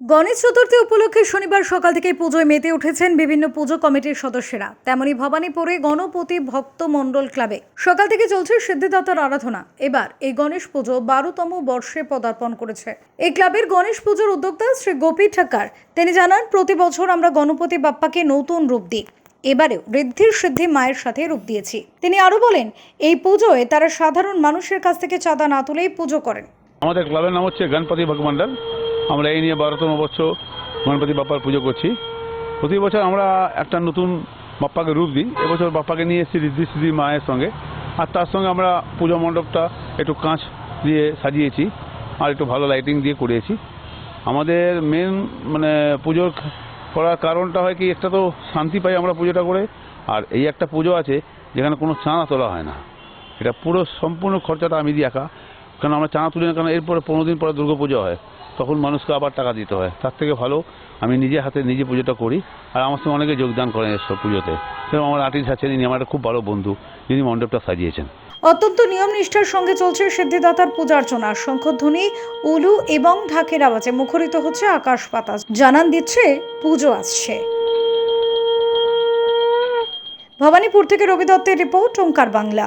গণেশ চতুর্থী উপলক্ষে শনিবার সকাল থেকে পুজোয় মেতে উঠেছেন বিভিন্ন পুজো কমিটির সদস্যরা। তেমনি ভবানীপুরে গণপতি ভক্ত মণ্ডল ক্লাবে। সকাল থেকে চলছে সিদ্ধিদাতার আরাধনা। এবার এই গণেশ পুজো বারোতম বর্ষে পদার্পণ করেছে। এই ক্লাবের গণেশ পুজোর উদ্যোক্তা শ্রী গোপী ঠাক্কার তিনি জানান, প্রতি বছর আমরা গণপতি বাপ্পাকে নতুন রূপ দিই। এবারেও ঋদ্ধির সিদ্ধি মায়ের সাথে রূপ দিয়েছি। তিনি আরও বলেন, এই পুজোয় তারা সাধারণ মানুষের কাছ থেকে চাঁদা না তুলেই পুজো করেন। আমাদের ক্লাবের নাম হচ্ছে গণপতি ভগমণ্ডল আমরা এই নিয়ে বারোতম বছর গণপতি বাপ্পার পুজো করছি। প্রতি বছর আমরা একটা নতুন বাপ্পাকে রূপ দিই। এবছর বাপ্পাকে নিয়ে এসেছি ঋদ্ধি সিদ্ধি মায়ের সঙ্গে। আর তার সঙ্গে আমরা পুজো মণ্ডপটা একটু কাঁচ দিয়ে সাজিয়েছি আর একটু ভালো লাইটিং দিয়ে করিয়েছি। আমাদের মেন মানে পুজোর করার কারণটা হয় কি, একটা তো শান্তি পাই আমরা পুজোটা করে। আর এই একটা পুজো আছে যেখানে কোনো চাঁদা তোলা হয় না। এটা পুরো সম্পূর্ণ খরচাটা আমি দিয়ে একা। কারণ আমরা চাঁদা তুলি না কারণ এরপরে পনেরো দিন পরে দুর্গা পুজো হয়। তখন মানুষকে আবার টাকা দিতে হয়। তার থেকে ভালো আমি নিজে হাতে নিজে পুজোটা করি আর আমার সঙ্গে অনেকে যোগদান করেন এসব পুজোতে। সেরকম আমার আর্টিস্ট আছেন, ইনি আমার খুব ভালো বন্ধু, যিনি মণ্ডপটা সাজিয়েছেন। অত্যন্ত নিয়ম নিষ্ঠার সঙ্গে চলছে সিদ্ধিদাতার পূজার্চনা। শঙ্খধ্বনি, উলু এবং ঢাকের আওয়াজে মুখরিত হচ্ছে আকাশ বাতাস। জানান দিচ্ছে, পুজো আসছে। ভবানীপুর থেকে রবি দত্তের রিপোর্ট ওঙ্কার বাংলা।